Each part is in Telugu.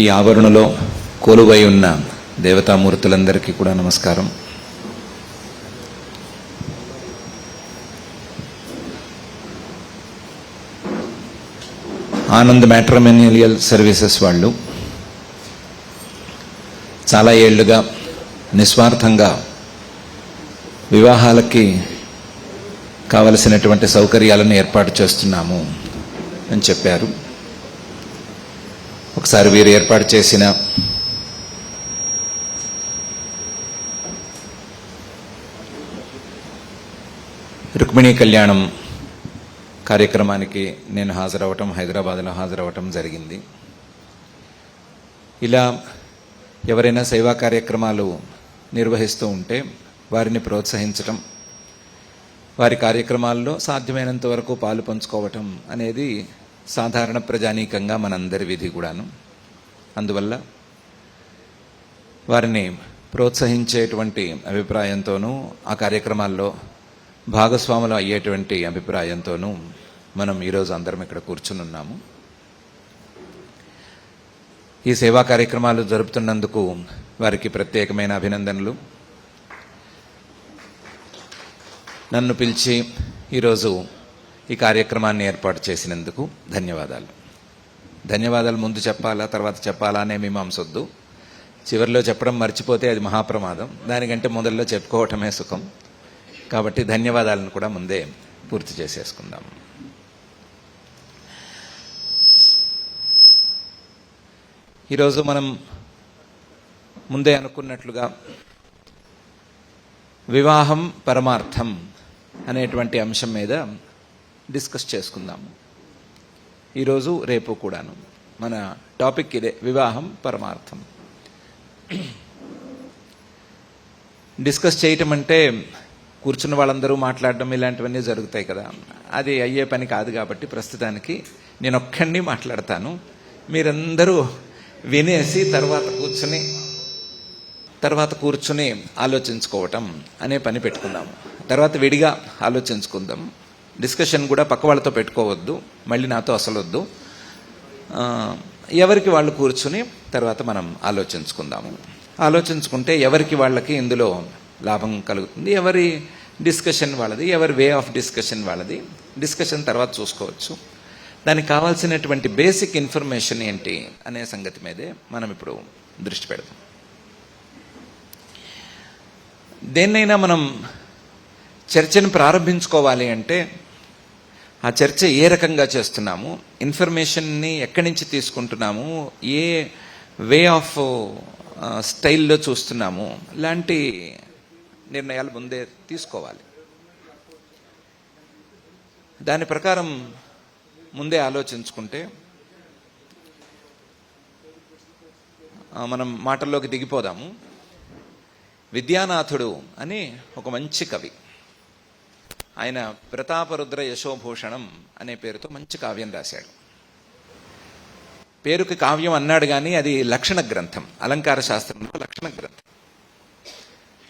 ఈ ఆవరణలో కోలువై ఉన్న దేవతామూర్తులందరికీ కూడా నమస్కారం. ఆనంద్ మ్యాట్రమెనియల్ సర్వీసెస్ వాళ్ళు చాలా ఏళ్ళుగా నిస్వార్థంగా వివాహాలకి కావలసినటువంటి సౌకర్యాలను ఏర్పాటు చేస్తున్నాము అని చెప్పారు. ఒకసారి వీరు ఏర్పాటు చేసిన రుక్మిణీ కళ్యాణం కార్యక్రమానికి నేను హాజరవటం హైదరాబాద్లో హాజరవటం జరిగింది. ఇలా ఎవరైనా సేవా కార్యక్రమాలు నిర్వహిస్తూ ఉంటే వారిని ప్రోత్సహించటం వారి కార్యక్రమాల్లో సాధ్యమైనంత వరకు పాలు పంచుకోవటం అనేది సాధారణ ప్రజానీకంగా మనందరి విధి కూడాను. అందువల్ల వారిని ప్రోత్సహించేటువంటి అభిప్రాయంతోనూ ఆ కార్యక్రమాల్లో భాగస్వాములు అయ్యేటువంటి అభిప్రాయంతోనూ మనం ఈరోజు అందరం ఇక్కడ కూర్చుని ఉన్నాము ఈ సేవా కార్యక్రమాలు జరుపుతున్నందుకు వారికి ప్రత్యేకమైన అభినందనలు. నన్ను పిలిచి ఈరోజు ఈ కార్యక్రమాన్ని ఏర్పాటు చేసినందుకు ధన్యవాదాలు. ధన్యవాదాలు ముందు చెప్పాలా తర్వాత చెప్పాలా అనే మీమాంసొద్దు చివరిలో చెప్పడం మర్చిపోతే అది మహాప్రమాదం. దానికంటే మొదల్లో చెప్పుకోవటమే సుఖం. కాబట్టి ధన్యవాదాలను కూడా ముందే పూర్తి చేసేసుకుందాం. ఈరోజు మనం ముందే అనుకున్నట్లుగా వివాహం పరమార్థం అనేటువంటి అంశం మీద డిస్కస్ చేసుకుందాము. ఈరోజు రేపు కూడాను మన టాపిక్ ఇదే వివాహం పరమార్థం. డిస్కస్ చేయటం అంటే కూర్చున్న వాళ్ళందరూ మాట్లాడడం ఇలాంటివన్నీ జరుగుతాయి కదా. అది అయ్యే పని కాదు కాబట్టి ప్రస్తుతానికి నేను ఒక్కడిని మాట్లాడతాను. మీరందరూ వినేసి తర్వాత కూర్చుని తర్వాత కూర్చుని ఆలోచించుకోవటం అనే పని పెట్టుకుందాం తర్వాత విడిగా ఆలోచించుకుందాం. డిస్కషన్ కూడా పక్క వాళ్ళతో పెట్టుకోవద్దు మళ్ళీ నాతో అసలు వద్దు ఎవరికి వాళ్ళు కూర్చుని తర్వాత మనం ఆలోచించుకుందాము. ఆలోచించుకుంటే ఎవరికి వాళ్ళకి ఇందులో లాభం కలుగుతుంది? ఎవరి డిస్కషన్ వాళ్ళది? ఎవరి వే ఆఫ్ డిస్కషన్ వాళ్ళది? డిస్కషన్ తర్వాత చూసుకోవచ్చు. దానికి కావాల్సినటువంటి బేసిక్ ఇన్ఫర్మేషన్ ఏంటి అనే సంగతి మీదే మనం ఇప్పుడు దృష్టి పెడదాం దేన్నైనా మనం చర్చను ప్రారంభించుకోవాలి అంటే ఆ చర్చ ఏ రకంగా చేస్తున్నాము? ఇన్ఫర్మేషన్ని ఎక్కడి నుంచి తీసుకుంటున్నాము? ఏ వే ఆఫ్ స్టైల్లో చూస్తున్నాము? లాంటి నిర్ణయాలు ముందే తీసుకోవాలి. దాని ప్రకారం ముందే ఆలోచించుకుంటే మనం మాటల్లోకి దిగిపోదాము. విద్యానాథుడు అని ఒక మంచి కవి. ఆయన ప్రతాపరుద్ర యశోభూషణం అనే పేరుతో మంచి కావ్యం రాశాడు. పేరుకి కావ్యం అన్నాడు కానీ అది లక్షణ గ్రంథం అలంకార శాస్త్రంలో లక్షణ గ్రంథం.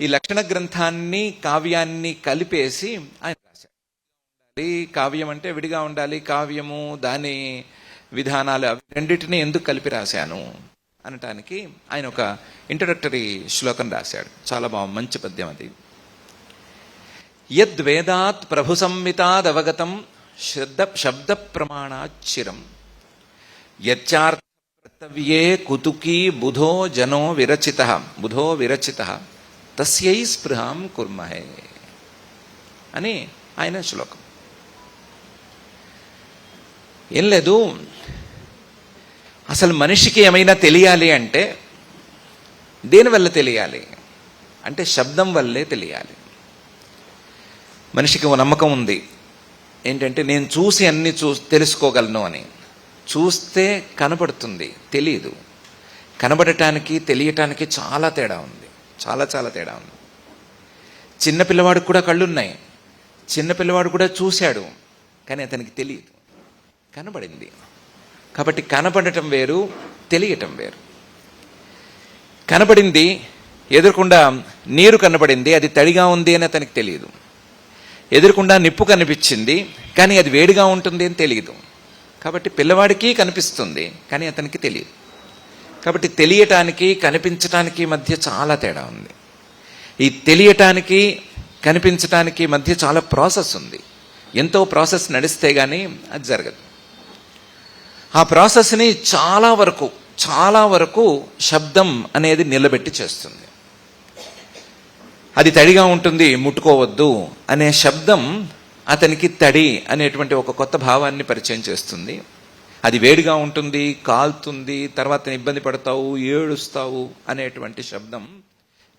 ఈ లక్షణ గ్రంథాన్ని కావ్యాన్ని కలిపేసి ఆయన రాశాడు. కావ్యం అంటే విడిగా ఉండాలి కావ్యము దాని విధానాలు అవి రెండింటినీ ఎందుకు కలిపి రాశాను అనటానికి ఆయన ఒక ఇంట్రడక్టరీ శ్లోకం రాశాడు. చాలా బాగా మంచి పద్యం అది. యద్వేదాత్ ప్రభు సంహితాదవగతం శ్రద్ధ శబ్ద ప్రమాణాచ్చిరం యచ్చార్థవ్యే కుతుకీ బుధో జనో విరచిత బుధో విరచిత తస్యై స్పృహాం కుర్మహే అని ఆయన శ్లోకం. ఏం లేదు అసలు మనిషికి ఏమైనా తెలియాలి అంటే దేనివల్ల తెలియాలి? అంటే శబ్దం వల్లే తెలియాలి. మనిషికి నమ్మకం ఉంది. ఏంటంటే నేను చూసి అన్ని చూ తెలుసుకోగలను అని. చూస్తే కనబడుతుంది తెలియదు కనబడటానికి తెలియటానికి చాలా తేడా ఉంది. చాలా చాలా తేడా ఉంది. చిన్న పిల్లవాడికి కూడా కళ్ళున్నాయి. చిన్న పిల్లవాడు కూడా చూశాడు. కానీ అతనికి తెలియదు కనబడింది. కాబట్టి కనబడటం వేరు తెలియటం వేరు. కనబడింది ఎదురకుండా నీరు కనబడింది అది తడిగా ఉంది అని అతనికి తెలియదు ఎదురుకుండా నిప్పు కనిపించింది కానీ అది వేడిగా ఉంటుంది అని తెలియదు కాబట్టి పిల్లవాడికి కనిపిస్తుంది కానీ అతనికి తెలియదు. కాబట్టి తెలియటానికి కనిపించటానికి మధ్య చాలా తేడా ఉంది. ఈ తెలియటానికి కనిపించటానికి మధ్య చాలా ప్రాసెస్ ఉంది. ఎంతో ప్రాసెస్ నడిస్తే కానీ అది జరగదు. ఆ ప్రాసెస్ని చాలా వరకు చాలా వరకు శబ్దం అనేది నిలబెట్టి చేస్తుంది. అది తడిగా ఉంటుంది ముట్టుకోవద్దు అనే శబ్దం అతనికి తడి అనేటువంటి ఒక కొత్త భావాన్ని పరిచయం చేస్తుంది. అది వేడిగా ఉంటుంది కాలుతుంది తర్వాత ఇబ్బంది పడతావు ఏడుస్తావు అనేటువంటి శబ్దం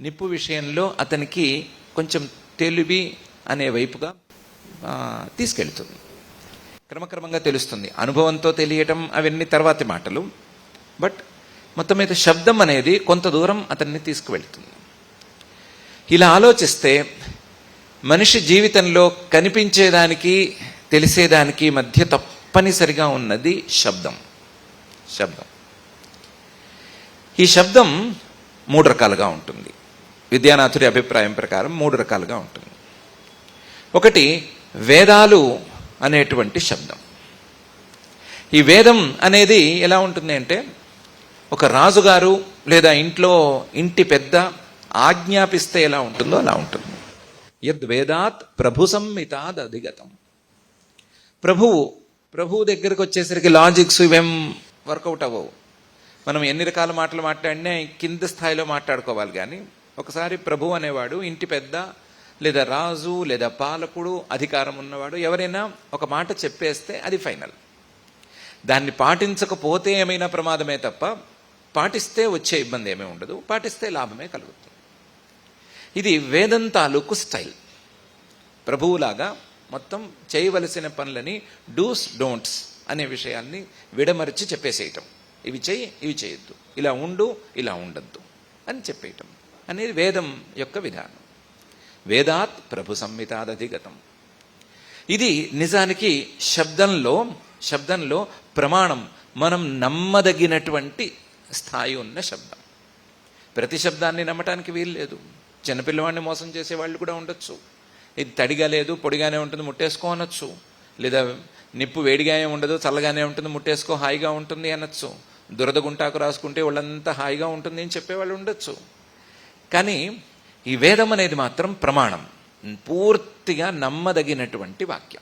నిప్పు విషయంలో అతనికి కొంచెం తెలివి అనే వైపుగా తీసుకెళ్తుంది. క్రమక్రమంగా తెలుస్తుంది. అనుభవంతో తెలియటం అవన్నీ తర్వాతి మాటలు. బట్ మొత్తం మీద శబ్దం అనేది కొంత దూరం అతన్ని తీసుకువెళ్తుంది. ఇలా ఆలోచిస్తే మనిషి జీవితంలో కనిపించేదానికి తెలిసేదానికి మధ్య తప్పనిసరిగా ఉన్నది శబ్దం. శబ్దం. ఈ శబ్దం మూడు రకాలుగా ఉంటుంది. విద్యానాథుడి అభిప్రాయం ప్రకారం మూడు రకాలుగా ఉంటుంది. ఒకటి వేదాలు అనేటువంటి శబ్దం. ఈ వేదం అనేది ఎలా ఉంటుంది అంటే ఒక రాజుగారు లేదా ఇంట్లో ఇంటి పెద్ద ఆజ్ఞాపిస్తే ఎలా ఉంటుందో అలా ఉంటుంది. యద్వేదాత్ ప్రభు సంహితాద్ అధిగతం. ప్రభువు ప్రభువు దగ్గరకు వచ్చేసరికి లాజిక్స్ ఇవేం వర్కౌట్ అవ్వవు. మనం ఎన్ని రకాల మాటలు మాట్లాడినా కింద స్థాయిలో మాట్లాడుకోవాలి కానీ ఒకసారి ప్రభు అనేవాడు ఇంటి పెద్ద లేదా రాజు లేదా పాలకుడు అధికారం ఉన్నవాడు ఎవరైనా ఒక మాట చెప్పేస్తే అది ఫైనల్. దాన్ని పాటించకపోతే ఏమైనా ప్రమాదమే తప్ప పాటిస్తే వచ్చే ఇబ్బంది ఏమీ ఉండదు పాటిస్తే లాభమే కలుగుతుంది. ఇది వేదం తాలూకు స్టైల్. ప్రభువులాగా మొత్తం చేయవలసిన పనులని డూస్ డోంట్స్ అనే విషయాన్ని విడమరిచి చెప్పేసేయటం. ఇవి చేయి ఇవి చేయొద్దు. ఇలా ఉండు ఇలా ఉండద్దు అని చెప్పేయటం. అనేది వేదం యొక్క విధానం. వేదాత్ ప్రభు సంహితాదధిగతం. ఇది నిజానికి శబ్దంలో శబ్దంలో ప్రమాణం మనం నమ్మదగినటువంటి స్థాయి ఉన్న శబ్దం. ప్రతి శబ్దాన్ని నమ్మటానికి వీలు లేదు చిన్నపిల్లవాడిని మోసం చేసే వాళ్ళు కూడా ఉండొచ్చు. ఇది తడిగా లేదు పొడిగానే ఉంటుంది ముట్టేసుకో అనొచ్చు. లేదా నిప్పు వేడిగానే ఉండదు చల్లగానే ఉంటుంది ముట్టేసుకో హాయిగా ఉంటుంది అనొచ్చు. దురద గుంటాకు రాసుకుంటే వాళ్ళంతా హాయిగా ఉంటుంది అని చెప్పేవాళ్ళు ఉండొచ్చు. కానీ ఈ వేదం అనేది మాత్రం ప్రమాణం. పూర్తిగా నమ్మదగినటువంటి వాక్యం.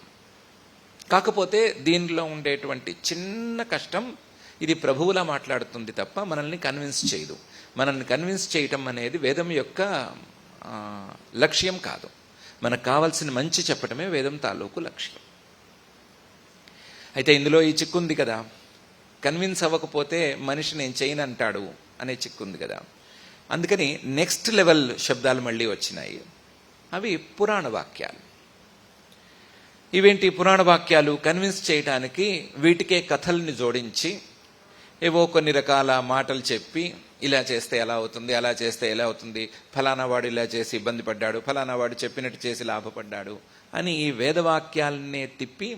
కాకపోతే దీనిలో ఉండేటువంటి చిన్న కష్టం ఇది ప్రభువులా మాట్లాడుతుంది తప్ప మనల్ని కన్విన్స్ చేయదు. మనల్ని కన్విన్స్ చేయటం అనేది వేదం యొక్క లక్ష్యం కాదు. మనకు కావాల్సిన మంచి చెప్పటమే వేదం తాలూకు లక్ష్యం. అయితే ఇందులో ఈ చిక్కుంది కదా. కన్విన్స్ అవ్వకపోతే మనిషి నేను చేయను అంటాడు అనే చిక్కుంది కదా. అందుకని నెక్స్ట్ లెవెల్ శబ్దాలు మళ్ళీ వచ్చినాయి. అవి పురాణ వాక్యాలు. ఇవేంటి పురాణ వాక్యాలు? కన్విన్స్ చేయడానికి వీటికే కథల్ని జోడించి ఏవో కొన్ని రకాల మాటలు చెప్పి ఇలా చేస్తే ఎలా అవుతుంది అలా చేస్తే ఎలా అవుతుంది ఫలానా వాడు ఇలా చేసి ఇబ్బంది పడ్డాడు ఫలానా వాడు చెప్పినట్టు చేసి లాభపడ్డాడు అని ఈ వేదవాక్యాలనే తిప్పి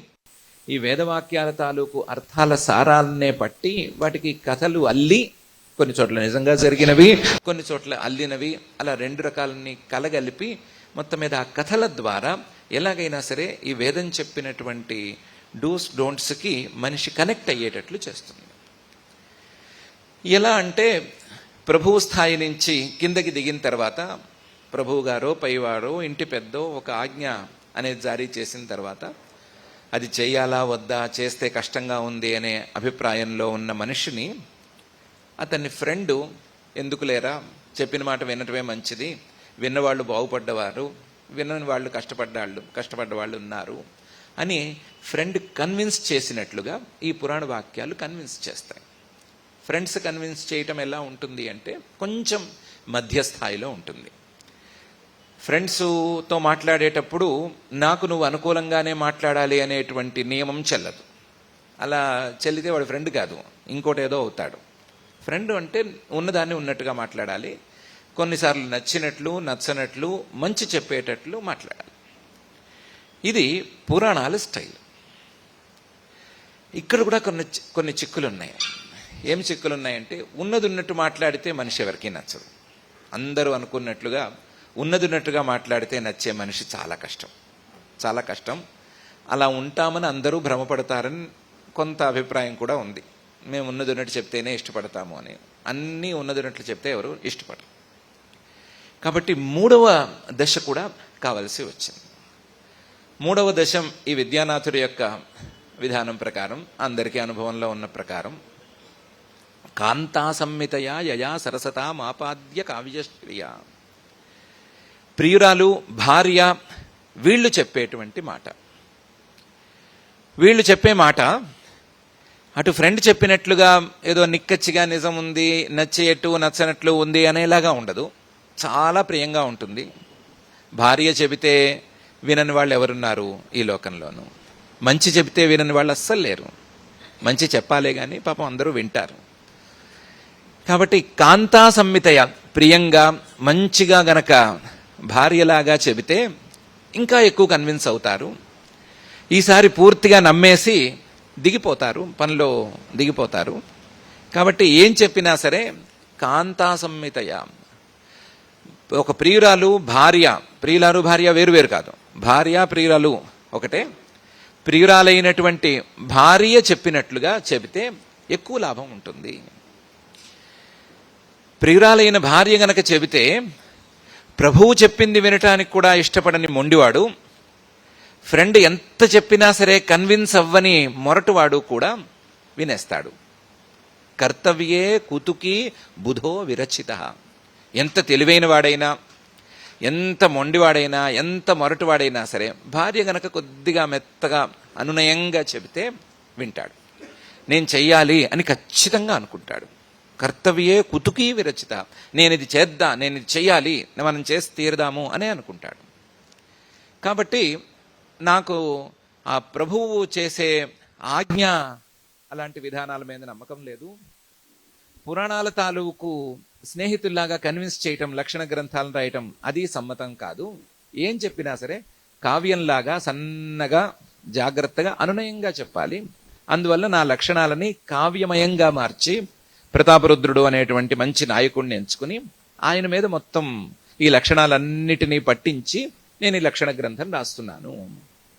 ఈ వేదవాక్యాల తాలూకు అర్థాల సారాలనే పట్టి వాటికి కథలు అల్లి కొన్ని చోట్ల నిజంగా జరిగినవి కొన్ని చోట్ల అల్లినవి అలా రెండు రకాలని కలగలిపి మొత్తం మీద ఆ కథల ద్వారా ఎలాగైనా సరే ఈ వేదం చెప్పినటువంటి డూస్ డోంట్స్కి మనిషి కనెక్ట్ అయ్యేటట్లు చేస్తుంది. ఎలా అంటే ప్రభువు స్థాయి నుంచి కిందకి దిగిన తర్వాత ప్రభువు గారో పైవారో ఇంటి పెద్దో ఒక ఆజ్ఞ అనేది జారీ చేసిన తర్వాత అది చేయాలా వద్దా చేస్తే కష్టంగా ఉంది అనే అభిప్రాయంలో ఉన్న మనిషిని అతని ఫ్రెండు ఎందుకు లేరా? చెప్పిన మాట వినటమే మంచిది. విన్నవాళ్ళు బాగుపడ్డవారు వినని వాళ్ళు కష్టపడ్డాళ్ళు కష్టపడ్డ వాళ్ళు ఉన్నారు అని ఫ్రెండ్ కన్విన్స్ చేసినట్లుగా ఈ పురాణ వాక్యాలు కన్విన్స్ చేస్తాయి. ఫ్రెండ్స్ కన్విన్స్ చేయటం ఎలా ఉంటుంది అంటే కొంచెం మధ్యస్థాయిలో ఉంటుంది. ఫ్రెండ్స్తో మాట్లాడేటప్పుడు నాకు నువ్వు అనుకూలంగానే మాట్లాడాలి అనేటువంటి నియమం చెల్లదు. అలా చెల్లితే వాడు ఫ్రెండ్ కాదు ఇంకోటి ఏదో అవుతాడు. ఫ్రెండ్ అంటే ఉన్నదాన్ని ఉన్నట్టుగా మాట్లాడాలి కొన్నిసార్లు నచ్చినట్లు నచ్చనట్లు మంచి చెప్పేటట్లు మాట్లాడాలి. ఇది పురాణాల స్టైల్. ఇక్కడ కూడా కొన్ని చి- కొన్ని చిక్కులు ఉన్నాయి ఏం చిక్కులు ఉన్నాయంటే ఉన్నది ఉన్నట్టు మాట్లాడితే మనిషి ఎవరికీ నచ్చదు. అందరూ అనుకున్నట్లుగా ఉన్నది ఉన్నట్టుగా మాట్లాడితే నచ్చే మనిషి చాలా కష్టం. చాలా కష్టం. అలా ఉంటామని అందరూ భ్రమపడతారని కొంత అభిప్రాయం కూడా ఉంది. మేము ఉన్నది ఉన్నట్టు చెప్తేనే ఇష్టపడతాము అని. అన్నీ ఉన్నదినట్లు చెప్తే ఎవరు ఇష్టపడరు. కాబట్టి మూడవ దశ కూడా కావలసి వచ్చింది. మూడవ దశం ఈ విద్యానాథుడి యొక్క విధానం ప్రకారం అందరికీ అనుభవంలో ఉన్న ప్రకారం. కాంతా యయా సరసతా మాపాద్య కావ్యశ్రియ. ప్రియురాలు భార్య వీళ్ళు చెప్పేటువంటి మాట. వీళ్ళు చెప్పే మాట అటు ఫ్రెండ్ చెప్పినట్లుగా ఏదో నిక్కచ్చిగా నిజం ఉంది నచ్చేట్టు నచ్చనట్లు ఉంది అనేలాగా ఉండదు. చాలా ప్రియంగా ఉంటుంది. భార్య చెబితే వినని వాళ్ళు ఎవరున్నారు ఈ లోకంలోనూ? మంచి చెబితే వినని వాళ్ళు అస్సలు లేరు. మంచి చెప్పాలే కానీ పాపం అందరూ వింటారు. కాబట్టి కాంతా సంహితయ ప్రియంగా మంచిగా గనక భార్యలాగా చెబితే ఇంకా ఎక్కువ కన్విన్స్ అవుతారు. ఈసారి పూర్తిగా నమ్మేసి దిగిపోతారు పనిలో దిగిపోతారు. కాబట్టి ఏం చెప్పినా సరే కాంతా సంహితయ ఒక ప్రియురాలు భార్య ప్రియురాలు భార్య వేరు వేరు కాదు. భార్య ప్రియురాలు ఒకటే. ప్రియురాలైనటువంటి భార్య చెప్పినట్లుగా చెబితే ఎక్కువ లాభం ఉంటుంది. ప్రియురాలైన భార్య గనక చెబితే ప్రభువు చెప్పింది వినటానికి కూడా ఇష్టపడని మొండివాడు ఫ్రెండ్ ఎంత చెప్పినా సరే కన్విన్స్ అవ్వని మొరటువాడు కూడా వినేస్తాడు. కర్తవ్యే కుతుకి బుధో విరచిత. ఎంత తెలివైన వాడైనా ఎంత మొండివాడైనా ఎంత మొరటువాడైనా సరే భార్య గనక కొద్దిగా మెత్తగా అనునయంగా చెబితే వింటాడు. నేను చెయ్యాలి అని ఖచ్చితంగా అనుకుంటాడు. కర్తవ్యే కుతుకీ విరచిత. నేను ఇది చేద్దా నేను ఇది చేయాలి మనం చేసి తీరదాము అనే అనుకుంటాడు. కాబట్టి నాకు ఆ ప్రభువు చేసే ఆజ్ఞ అలాంటి విధానాల మీద నమ్మకం లేదు. పురాణాల తాలూకు స్నేహితుల్లాగా కన్విన్స్ చేయటం లక్షణ గ్రంథాలను రాయటం అది సమ్మతం కాదు. ఏం చెప్పినా సరే కావ్యంలాగా సన్నగా జాగ్రత్తగా అనునయంగా చెప్పాలి. అందువల్ల నా లక్షణాలని కావ్యమయంగా మార్చి ప్రతాపరుద్రుడు అనేటువంటి మంచి నాయకుడిని ఎంచుకుని ఆయన మీద మొత్తం ఈ లక్షణాలన్నిటినీ పట్టించి నేను ఈ లక్షణ గ్రంథం రాస్తున్నాను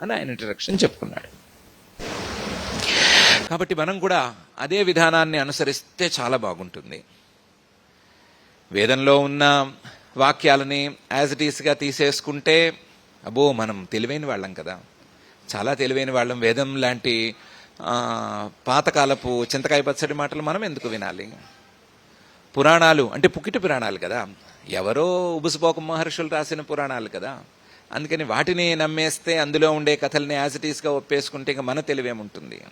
అని ఆయన ఇంట్రడక్షన్ చెప్పుకున్నాడు. కాబట్టి మనం కూడా అదే విధానాన్ని అనుసరిస్తే చాలా బాగుంటుంది. వేదంలో ఉన్న వాక్యాలని యాజ్ ఇట్ ఈస్గా తీసేసుకుంటే అబ్బో మనం తెలివైన వాళ్ళం కదా. చాలా తెలివైన వాళ్ళం. వేదం లాంటి పాతకాలపు చింతకాయ పచ్చడి మాటలు మనం ఎందుకు వినాలి? పురాణాలు అంటే పుకిటి పురాణాలు కదా. ఎవరో ఉబుసుపోక మహర్షులు రాసిన పురాణాలు కదా. అందుకని వాటిని నమ్మేస్తే అందులో ఉండే కథల్ని యాజ్ ఒప్పేసుకుంటే ఇంకా మన తెలివేముంటుంది.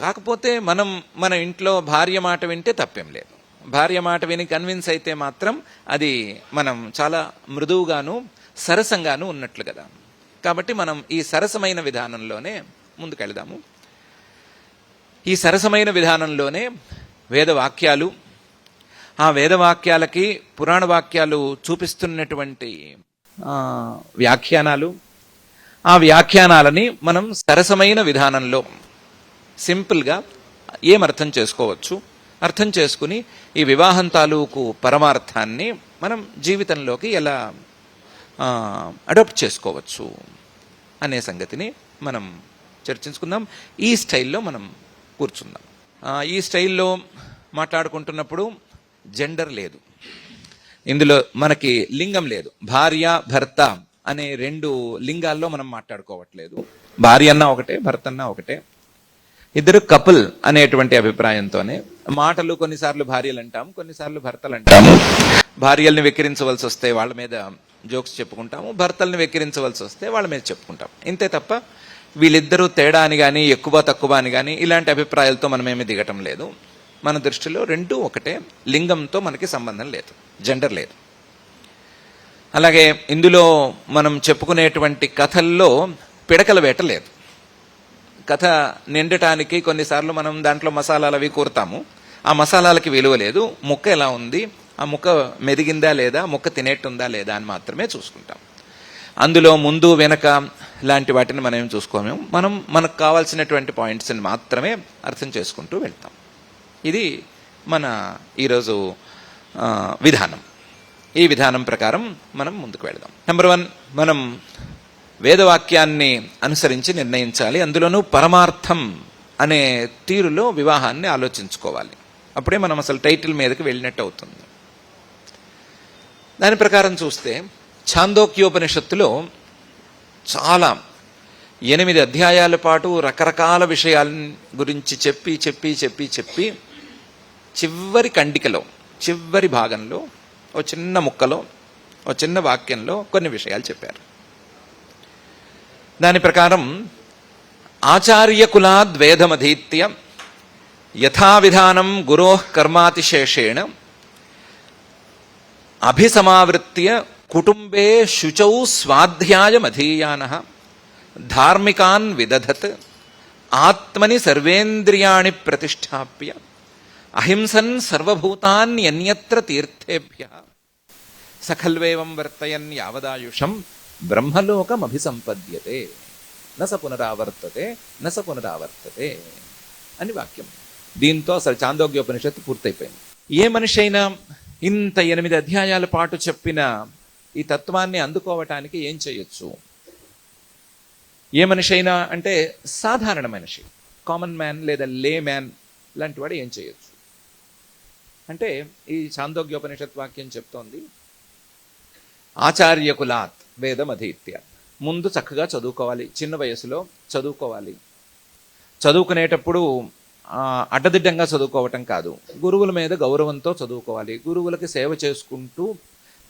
కాకపోతే మనం మన ఇంట్లో భార్య మాట వింటే తప్పేం లేదు. భార్య మాట విని కన్విన్స్ అయితే మాత్రం అది మనం చాలా మృదువుగాను సరసంగాను ఉన్నట్లు కదా. కాబట్టి మనం ఈ సరసమైన విధానంలోనే ముందుకెళ్దాము. ఈ సరసమైన విధానంలోనే వేదవాక్యాలు ఆ వేదవాక్యాలకి పురాణ వాక్యాలు చూపిస్తున్నటువంటి వ్యాఖ్యానాలు. ఆ వ్యాఖ్యానాలని మనం సరసమైన విధానంలో సింపుల్గా ఏం అర్థం చేసుకోవచ్చు? అర్థం చేసుకుని ఈ వివాహం తాలూకు పరమార్థాన్ని మనం జీవితంలోకి ఎలా అడాప్ట్ చేసుకోవచ్చు అనే సంగతిని మనం చర్చించుకుందాం. ఈ స్టైల్లో మనం కూర్చుందాం. ఈ స్టైల్లో మాట్లాడుకుంటున్నప్పుడు జెండర్ లేదు. ఇందులో మనకి లింగం లేదు. భార్య భర్త అనే రెండు లింగాల్లో మనం మాట్లాడుకోవట్లేదు. భార్య అన్న ఒకటే భర్త అన్న ఒకటే. ఇద్దరు కపుల్ అనేటువంటి అభిప్రాయంతోనే మాటలు కొన్నిసార్లు భార్యలు అంటాం కొన్నిసార్లు భర్తలు అంటాము భార్యల్ని వెక్కిరించవలసి వస్తే వాళ్ళ మీద జోక్స్ చెప్పుకుంటాము భర్తల్ని వెక్కిరించవలసి వస్తే వాళ్ళ మీద చెప్పుకుంటాం. ఇంతే తప్ప వీళ్ళిద్దరూ తేడా అని కానీ ఎక్కువ తక్కువ అని కానీ ఇలాంటి అభిప్రాయాలతో మనమేమి దిగటం లేదు. మన దృష్టిలో రెండూ ఒకటే. లింగంతో మనకి సంబంధం లేదు. జెండర్ లేదు. అలాగే ఇందులో మనం చెప్పుకునేటువంటి కథల్లో పిడకల వేట లేదు. కథ నిండటానికి కొన్నిసార్లు మనం దాంట్లో మసాలాలు అవి కూరుతాము. ఆ మసాలాలకి విలువ లేదు. ముక్క ఎలా ఉంది? ఆ ముక్క మెదిగిందా లేదా? ముక్క తినేట్టుందా లేదా అని మాత్రమే చూసుకుంటాం. అందులో ముందు వెనక లాంటి వాటిని మనం ఏం చూసుకోము? మనం మనకు కావాల్సినటువంటి పాయింట్స్ని మాత్రమే అర్థం చేసుకుంటూ వెళ్తాం. ఇది మన ఈరోజు విధానం. ఈ విధానం ప్రకారం మనం ముందుకు వెళదాం. నెంబర్ వన్ మనం వేదవాక్యాన్ని అనుసరించి నిర్ణయించాలి. అందులోనూ పరమార్థం అనే తీరులో వివాహాన్ని ఆలోచించుకోవాలి. అప్పుడే మనం అసలు టైటిల్ మీదకి వెళ్ళినట్టు అవుతుంది. దాని ప్రకారం చూస్తే ఛాందోక్యోపనిషత్తులో చాలా ఎనిమిది అధ్యాయాల పాటు రకరకాల విషయాల గురించి చెప్పి చెప్పి చెప్పి చెప్పి చివరి కండికలో చివరి భాగంలో ఓ చిన్న ముక్కలో ఓ చిన్న వాక్యంలో కొన్ని విషయాలు చెప్పారు. దాని ప్రకారం ఆచార్యకులాద్వేదమధీత్య యథావిధానం గురో కర్మాతిశేషేణ అభిసమావృత్య కుటుంబే శుచౌ స్వాధ్యాయమధీయాన ధార్మికాన్ విదధత్ ఆత్మని సర్వేంద్రియాణి ప్రతిష్టాప్య అహింసన్ సర్వభూతాన్యన్యత్ర తీర్థేభ్య. సఖల్వేవం వర్తయన్ యావదాయుషం బ్రహ్మలోకమభిసంపద్యతే. నస పునరావర్తతే నస పునరావర్తతే అని వాక్యం. దీంతో అసలు చాందోగ్యోపనిషత్తు పూర్తయిపోయింది. ఏ మనిషి అయినా ఇంత ఎనిమిది అధ్యాయాల పాటు చెప్పిన ఈ తత్వాన్ని అందుకోవటానికి ఏం చేయొచ్చు? ఏ మనిషి అయినా అంటే సాధారణ మనిషి కామన్ మ్యాన్ లేదా లే మ్యాన్ లాంటి వాడు ఏం చేయొచ్చు? అంటే ఈ చాందోగ్యోపనిషత్ వాక్యం చెప్తోంది ఆచార్యకులాత్ వేదమధీత్య ముందు చక్కగా చదువుకోవాలి చిన్న వయసులో చదువుకోవాలి. చదువుకునేటప్పుడు ఆ, అడ్డదిడ్డంగా చదువుకోవటం కాదు. గురువుల మీద గౌరవంతో చదువుకోవాలి. గురువులకి సేవ చేసుకుంటూ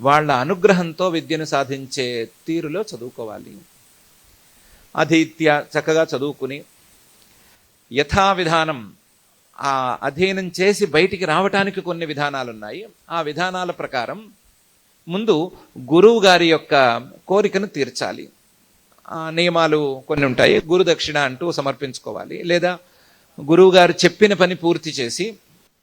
వాళ్ళ అనుగ్రహంతో విద్యను సాధించే తీరులో చదువుకోవాలి. అధీత్య చక్కగా చదువుకుని యథావిధానం ఆ అధ్యయనం చేసి బయటికి రావటానికి కొన్ని విధానాలు ఉన్నాయి ఆ విధానాల ప్రకారం ముందు గురువు గారి యొక్క కోరికను తీర్చాలి. ఆ నియమాలు కొన్ని ఉంటాయి. గురు దక్షిణ అంటూ సమర్పించుకోవాలి. లేదా గురువుగారు చెప్పిన పని పూర్తి చేసి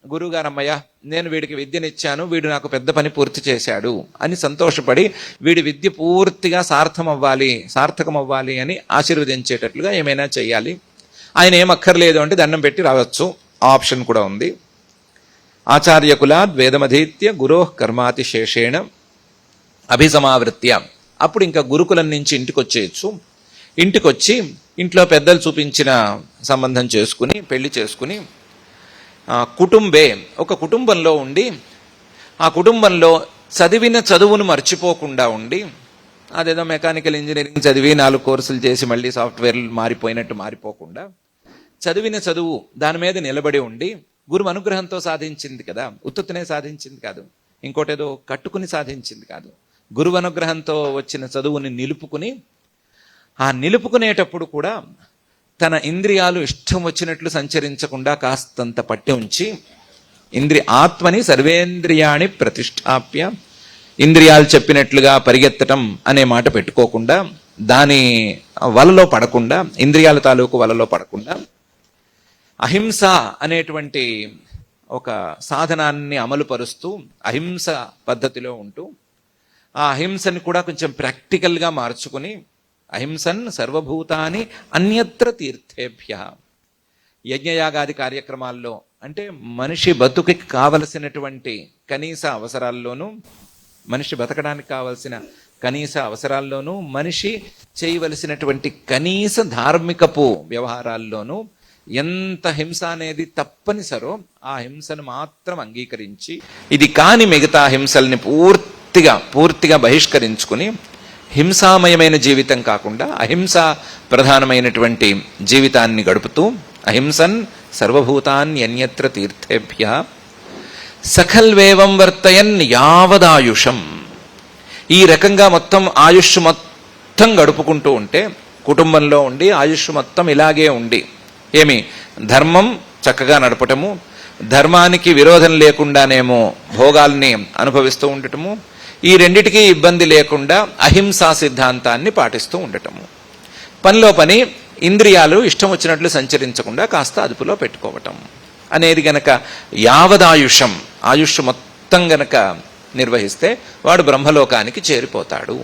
గురువుగారమ్మయ్య నేను వీడికి విద్యనిచ్చాను వీడు నాకు పెద్ద పని పూర్తి చేశాడు అని సంతోషపడి వీడి విద్య పూర్తిగా సార్థం అవ్వాలి అని ఆశీర్వదించేటట్లుగా ఏమైనా చేయాలి ఆయన ఏమక్కర్లేదు అంటే దండం పెట్టి రావచ్చు. ఆప్షన్ కూడా ఉంది. ఆచార్యకులాద్ వేదమధీత్య గురో కర్మాతిశేషేణ అభిసమావృత్య. అప్పుడు ఇంకా గురుకులం నుంచి ఇంటికి వచ్చేయచ్చు ఇంటికి వచ్చి ఇంట్లో పెద్దలు చూపించిన సంబంధం చేసుకుని పెళ్ళి చేసుకుని కుటుంబే. ఒక కుటుంబంలో ఉండి ఆ కుటుంబంలో చదివిన చదువును మర్చిపోకుండా ఉండి అదేదో మెకానికల్ ఇంజనీరింగ్ చదివి నాలుగు కోర్సులు చేసి మళ్ళీ సాఫ్ట్వేర్ మారిపోయినట్టు మారిపోకుండా చదివిన చదువు దాని మీద నిలబడి ఉండి గురువు అనుగ్రహంతో సాధించింది కదా. ఉత్తునే సాధించింది కాదు. ఇంకోటేదో కట్టుకుని సాధించింది కాదు. గురువు అనుగ్రహంతో వచ్చిన చదువుని నిలుపుకుని ఆ నిలుపుకునేటప్పుడు కూడా తన ఇంద్రియాలు ఇష్టం వచ్చినట్లు సంచరించకుండా కాస్తంత పట్టి ఉంచి ఇంద్రి ఆత్మని సర్వేంద్రియాణి ప్రతిష్టాప్య ఇంద్రియాలు చెప్పినట్లుగా పరిగెత్తటం అనే మాట పెట్టుకోకుండా దాని వలలో పడకుండా ఇంద్రియాల తాలూకు వలలో పడకుండా అహింస అనేటువంటి ఒక సాధనాన్ని అమలు పరుస్తూ అహింస పద్ధతిలో ఉంటూ ఆ అహింసని కూడా కొంచెం ప్రాక్టికల్గా మార్చుకుని అహింసన్ సర్వభూతాని అన్యత్ర తీర్థేభ్య. యజ్ఞయాగాది కార్యక్రమాల్లో అంటే మనిషి బతుకుకి కావలసినటువంటి కనీస అవసరాల్లోనూ మనిషి బతకడానికి కావలసిన కనీస అవసరాల్లోనూ మనిషి చేయవలసినటువంటి కనీస ధార్మికపు వ్యవహారాల్లోనూ ఎంత హింస అనేది తప్పనిసరో ఆ హింసను మాత్రం అంగీకరించి ఇది కాని మిగతా హింసల్ని పూర్తిగా పూర్తిగా బహిష్కరించుకుని హింసామయమైన జీవితం కాకుండా అహింస ప్రధానమైనటువంటి జీవితాన్ని గడుపుతూ అహింసన్ సర్వభూతాన్యన్యత్ర తీర్థేభ్య సఖల్వేవం వర్తయన్ యావదాయుషం. ఈ రకంగా మొత్తం ఆయుష్ మొత్తం గడుపుకుంటూ ఉంటే కుటుంబంలో ఉండి ఆయుష్ మొత్తం ఇలాగే ఉండి ఏమి ధర్మం చక్కగా నడపటము ధర్మానికి విరోధం లేకుండానేమో భోగాల్ని అనుభవిస్తూ ఉండటము ఈ రెండిటికీ ఇబ్బంది లేకుండా అహింసా సిద్ధాంతాన్ని పాటిస్తూ ఉండటము. పనిలో పని ఇంద్రియాలు ఇష్టం వచ్చినట్లు సంచరించకుండా కాస్త అదుపులో పెట్టుకోవటం. అనేది గనక యావదాయుషం ఆయుష్ మొత్తం గనక నిర్వహిస్తే వాడు బ్రహ్మలోకానికి చేరిపోతాడు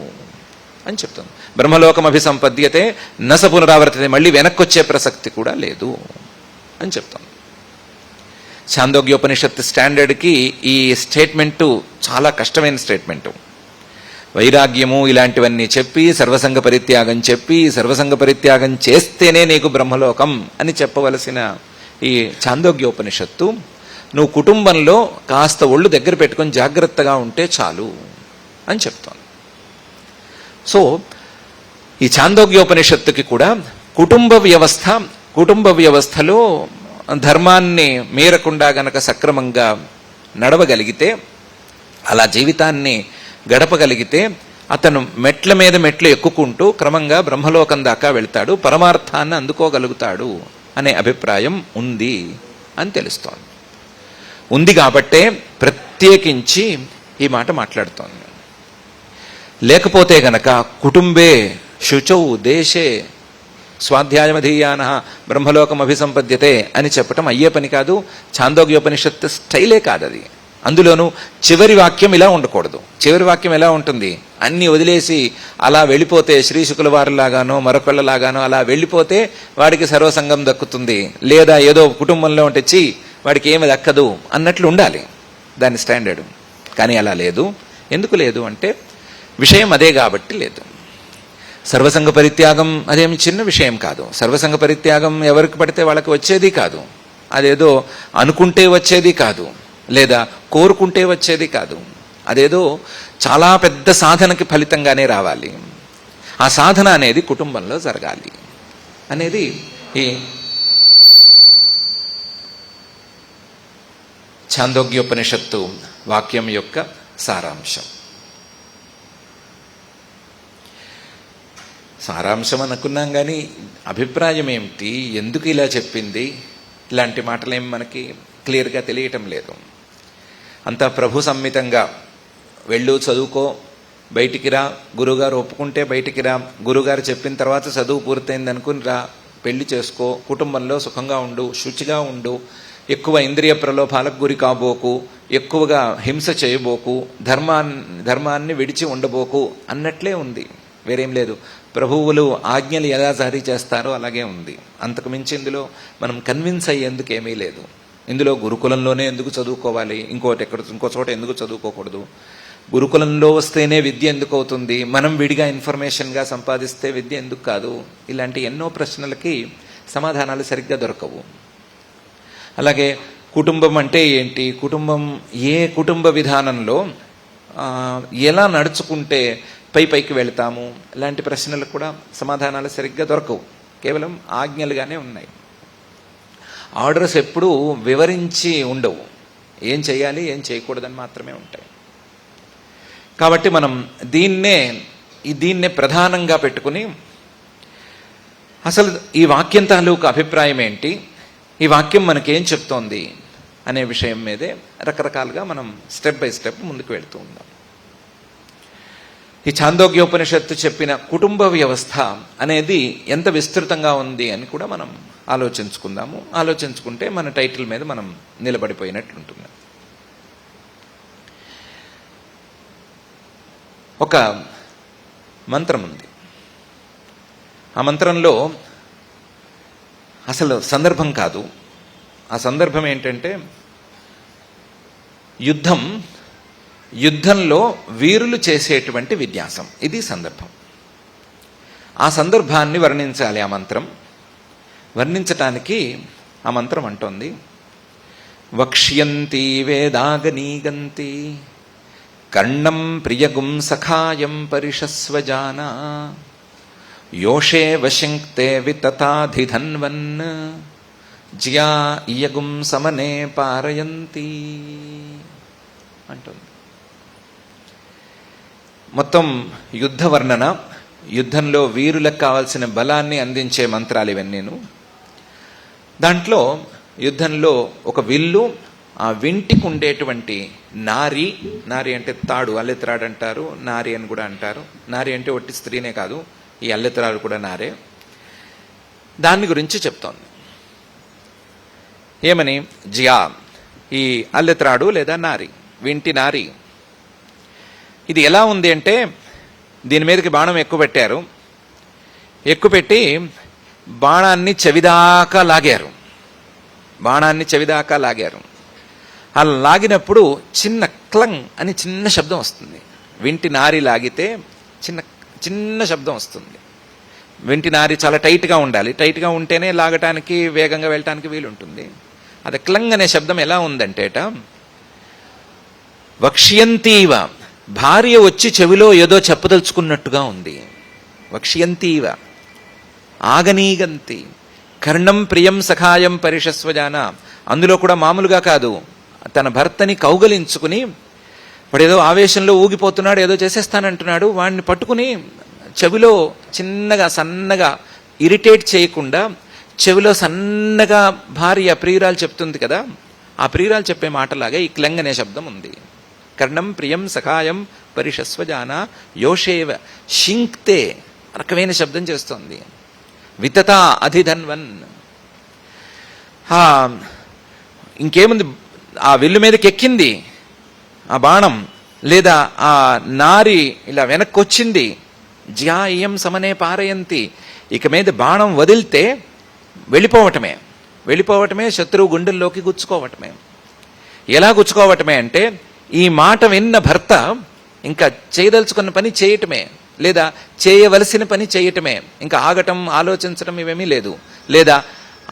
అని చెప్తుంది. బ్రహ్మలోకం అభిసంపద్యతే నస పునరావర్తతే మళ్ళీ వెనక్కొచ్చే ప్రసక్తి కూడా లేదు అని చెప్తాం ఛాందోగ్యోపనిషత్ స్టాండర్డ్కి ఈ స్టేట్మెంటు చాలా కష్టమైన స్టేట్మెంటు. వైరాగ్యము ఇలాంటివన్నీ చెప్పి సర్వసంగ పరిత్యాగం చెప్పి సర్వసంగ పరిత్యాగం చేస్తేనే నీకు బ్రహ్మలోకం అని చెప్పవలసిన ఈ చాందోగ్యోపనిషత్తు నువ్వు కుటుంబంలో కాస్త ఒళ్ళు దగ్గర పెట్టుకొని జాగ్రత్తగా ఉంటే చాలు అని చెప్తాను. సో ఈ చాందోగ్యోపనిషత్తుకి కూడా కుటుంబ వ్యవస్థ కుటుంబ వ్యవస్థలో ధర్మాన్ని మీరకుండా గనక సక్రమంగా నడవగలిగితే అలా జీవితాన్ని గడపగలిగితే అతను మెట్ల మీద మెట్లు ఎక్కుకుంటూ క్రమంగా బ్రహ్మలోకం దాకా వెళ్తాడు పరమార్థాన్ని అందుకోగలుగుతాడు అనే అభిప్రాయం ఉంది అని తెలుస్తోంది. ఉంది కాబట్టే ప్రత్యేకించి ఈ మాట మాట్లాడుతోంది. లేకపోతే గనక కుటుంబే శుచౌ దేశే స్వాధ్యాయమధీయాన బ్రహ్మలోకం అభిసంపద్యతే అని చెప్పటం అయ్యే పని కాదు ఛాందోగ్యోపనిషత్ స్టైలే కాదు అది అందులోనూ చివరి వాక్యం ఇలా ఉండకూడదు. చివరి వాక్యం ఎలా ఉంటుంది? అన్ని వదిలేసి అలా వెళ్ళిపోతే శ్రీశుకుల వారిలాగానో మరొకళ్ళలాగానో అలా వెళ్ళిపోతే వాడికి సర్వసంగం దక్కుతుంది. లేదా ఏదో కుటుంబంలో ఉంటెచ్చి వాడికి ఏమి దక్కదు అన్నట్లు ఉండాలి. దాని స్టాండర్డ్. కానీ అలా లేదు. ఎందుకు లేదు అంటే విషయం అదే కాబట్టి లేదు. సర్వసంగ పరిత్యాగం అదేమి చిన్న విషయం కాదు. సర్వసంగ పరిత్యాగం ఎవరికి పడితే వాళ్ళకి వచ్చేది కాదు. అదేదో అనుకుంటే వచ్చేది కాదు. లేదా కోరుకుంటే వచ్చేది కాదు. అదేదో చాలా పెద్ద సాధనకి ఫలితంగానే రావాలి. ఆ సాధన అనేది కుటుంబంలో జరగాలి. అనేది ఈ ఛాందోగ్యోపనిషత్తు వాక్యం యొక్క సారాంశం. సారాంశం అనుకున్నాం కానీ అభిప్రాయం ఏమిటి? ఎందుకు ఇలా చెప్పింది? ఇలాంటి మాటలేం మనకి క్లియర్గా తెలియటం లేదు. అంతా ప్రభు సమ్మితంగా వెళ్ళు చదువుకో బయటికి రా గురుగారు ఒప్పుకుంటే బయటికి రా గురుగారు చెప్పిన తర్వాత చదువు పూర్తయింది అనుకుని రా పెళ్ళి చేసుకో కుటుంబంలో సుఖంగా ఉండు శుచిగా ఉండు ఎక్కువ ఇంద్రియ ప్రలోభాలకు గురి కాబోకు ఎక్కువగా హింస చేయబోకు ధర్మాన్ని ధర్మాన్ని విడిచి ఉండబోకు అన్నట్లే ఉంది. వేరేం లేదు. ప్రభువులు ఆజ్ఞలు ఎలా జారీ చేస్తారో అలాగే ఉంది. అంతకు మించి ఇందులో మనం కన్విన్స్ అయ్యేందుకు ఏమీ లేదు. ఇందులో గురుకులంలోనే ఎందుకు చదువుకోవాలి? ఇంకోటి ఎక్కడ ఇంకో చోట ఎందుకు చదువుకోకూడదు? గురుకులంలో వస్తేనే విద్య ఎందుకు అవుతుంది? మనం విడిగా ఇన్ఫర్మేషన్గా సంపాదిస్తే విద్య ఎందుకు కాదు? ఇలాంటి ఎన్నో ప్రశ్నలకి సమాధానాలు సరిగ్గా దొరకవు. అలాగే కుటుంబం అంటే ఏంటి? కుటుంబం ఏ కుటుంబ విధానంలో ఎలా నడుచుకుంటే పై పైకి వెళ్తాము. ఇలాంటి ప్రశ్నలకు కూడా సమాధానాలు సరిగ్గా దొరకవు. కేవలం ఆజ్ఞలుగానే ఉన్నాయి. ఆర్డర్స్ ఎప్పుడూ వివరించి ఉండవు. ఏం చేయాలి ఏం చేయకూడదని మాత్రమే ఉంటాయి. కాబట్టి మనం దీన్నే ఈ దీన్నే ప్రధానంగా పెట్టుకుని అసలు ఈ వాక్యం తాలూకు అభిప్రాయం ఏంటి? ఈ వాక్యం మనకేం చెప్తోంది? అనే విషయం మీదే రకరకాలుగా మనం స్టెప్ బై స్టెప్ ముందుకు వెళ్తూ ఉందాం. ఈ చాందోగ్యోపనిషత్తు చెప్పిన కుటుంబ వ్యవస్థ అనేది ఎంత విస్తృతంగా ఉంది అని కూడా మనం ఆలోచించుకుందాము. ఆలోచించుకుంటే మన టైటిల్ మీద మనం నిలబడిపోయినట్లుంటుంది. ఒక మంత్రం ఉంది. ఆ మంత్రంలో అసలు సందర్భం కాదు. ఆ సందర్భం ఏంటంటే యుద్ధం యుద్ధంలో వీరులు చేసేటువంటి విన్యాసం. ఇది సందర్భం. ఆ సందర్భాన్ని వర్ణించాలి ఆ మంత్రం. వర్ణించటానికి ఆ మంత్రం అంటోంది వక్ష్యంతి వేదాగనీగంతి కర్ణం ప్రియగుం సఖాయం పరిషస్వజాన యోషే వశంక్తే వితతాధిధన్వన్ జ్యా ఇయగుం సమనే పారయంతి అంటుంది. మొత్తం యుద్ధ వర్ణన యుద్ధంలో వీరులకు కావాల్సిన బలాన్ని అందించే మంత్రాలు ఇవన్నీను దాంట్లో యుద్ధంలో ఒక విల్లు ఆ వింటికి ఉండేటువంటి నారి నారి అంటే తాడు అల్లెత్రాడు అంటారు నారి అని కూడా అంటారు. నారి అంటే ఒట్టి స్త్రీనే కాదు ఈ అల్లెత్రాడు కూడా నారే. దాని గురించి చెప్తోంది. ఏమని? జియా ఈ అల్లెత్రాడు లేదా నారి? వింటి నారి. ఇది ఎలా ఉంది అంటే దీని మీదకి బాణం ఎక్కువ పెట్టారు. ఎక్కువ పెట్టి బాణాన్ని చెవిదాకా లాగారు. బాణాన్ని చెవిదాకా లాగారు. అలా లాగినప్పుడు చిన్న క్లంగ్ అని చిన్న శబ్దం వస్తుంది. వింటి నారి లాగితే చిన్న చిన్న శబ్దం వస్తుంది. వింటి నారి చాలా టైట్గా ఉండాలి. టైట్గా ఉంటేనే లాగటానికి వేగంగా వెళ్ళటానికి వీలుంటుంది. అది క్లంగ్ అనే శబ్దం ఎలా ఉందంటేట వక్ష్యంతీవ భార్య వచ్చి చెవిలో ఏదో చెప్పదలుచుకున్నట్టుగా ఉంది. వక్ష్యంతీవ. ఆగనీగంతి. కర్ణం ప్రియం సఖాయం పరిషస్వజాన. అందులో కూడా మామూలుగా కాదు. తన భర్తని కౌగలించుకుని వాడేదో ఆవేశంలో ఊగిపోతున్నాడు ఏదో చేసేస్తానంటున్నాడు. వాడిని పట్టుకుని చెవిలో చిన్నగా సన్నగా ఇరిటేట్ చేయకుండా చెవిలో సన్నగా భార్య ప్రియురాలు చెప్తుంది కదా. ఆ ప్రియురాలు చెప్పే మాటలాగా ఈ క్లంగ్ అనే శబ్దం ఉంది. కర్ణం ప్రియం సఖాయం పరిషస్వజాన యోషేవ శింక్తే రకమైన శబ్దం చేస్తోంది. వితత అధిధన్వన్. ఇంకేముంది? ఆ విల్లు మీదకి ఎక్కింది ఆ బాణం లేదా ఆ నారి ఇలా వెనక్కి వచ్చింది జ్యాయం సమనే పారయంతి. ఇక మీద బాణం వదిలితే వెళ్ళిపోవటమే. వెళ్ళిపోవటమే శత్రువు గుండెల్లోకి గుచ్చుకోవటమే. ఎలా గుచ్చుకోవటమే అంటే ఈ మాట విన్న భర్త ఇంకా చేయదలుచుకున్న పని చేయటమే లేదా చేయవలసిన పని చేయటమే ఇంకా ఆగటం ఆలోచించడం ఇవేమీ లేదు. లేదా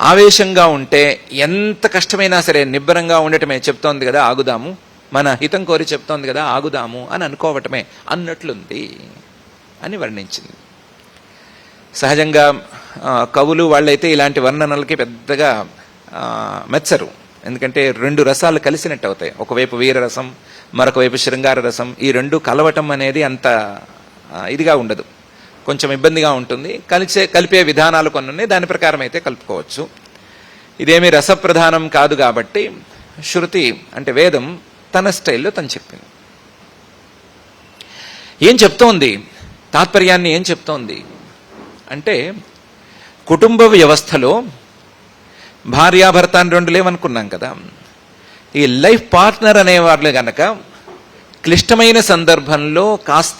ఆవేశంగా ఉంటే ఎంత కష్టమైనా సరే నిబ్బరంగా ఉండటమే చెప్తోంది కదా ఆగుదాము. మన హితం కోరి చెప్తోంది కదా ఆగుదాము అని అనుకోవటమే అన్నట్లుంది అని వర్ణించింది. సహజంగా కవులు వాళ్ళైతే ఇలాంటి వర్ణనలకి పెద్దగా మెచ్చరు. ఎందుకంటే రెండు రసాలు కలిసినట్టు అవుతాయి. ఒకవైపు వీరరసం మరొక వైపు శృంగార రసం. ఈ రెండు కలవటం అనేది అంత ఇదిగా ఉండదు. కొంచెం ఇబ్బందిగా ఉంటుంది. కలిసే కలిపే విధానాలు కొన్ని ఉన్నాయి. దాని ప్రకారం అయితే కలుపుకోవచ్చు. ఇదేమి రసప్రధానం కాదు కాబట్టి శృతి అంటే వేదం తన స్టైల్లో తను చెప్పింది. ఏం చెప్తోంది? తాత్పర్యాన్ని ఏం చెప్తోంది? అంటే కుటుంబ వ్యవస్థలో భార్యాభర్త అని రెండు లేవనుకున్నాం కదా. ఈ లైఫ్ పార్ట్నర్ అనేవాళ్ళు గనక క్లిష్టమైన సందర్భంలో కాస్త